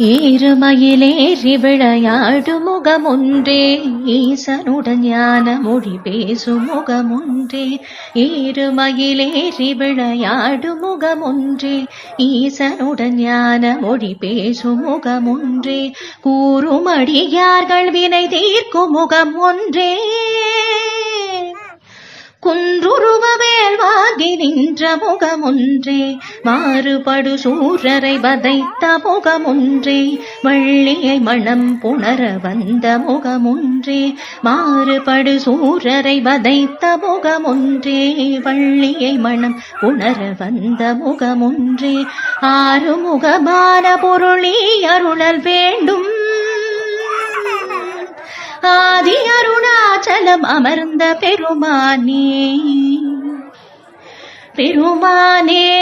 ஏறுமயிலேறி விளையாடு முகமொன்றே. ஈசனுடன் ஞான மொழி பேசும் முகமொன்றே. ஏறுமயிலேறி விளையாடு முகமொன்றே. ஈசனுடன் ஞான மொழி பேசும் முகமொன்றே. கூறும் அடியார்கள் வினை தீர்க்கும் முகம் ஒன்றே குன்றுருவ நின்ற முகமொன்றே மாறுபடு சூரரை வதைத்த முகமொன்றே வள்ளியை மனம் புணர வந்த முகமொன்றே மாறுபடு சூரரை வதைத்த முகமொன்றே வள்ளியை மனம் புணர வந்த முகமொன்றே. ஆறுமுகமான பொருளே அருளல் வேண்டும். ஆதி அருணாச்சலம் அமர்ந்த பெருமானே. பெருமானே.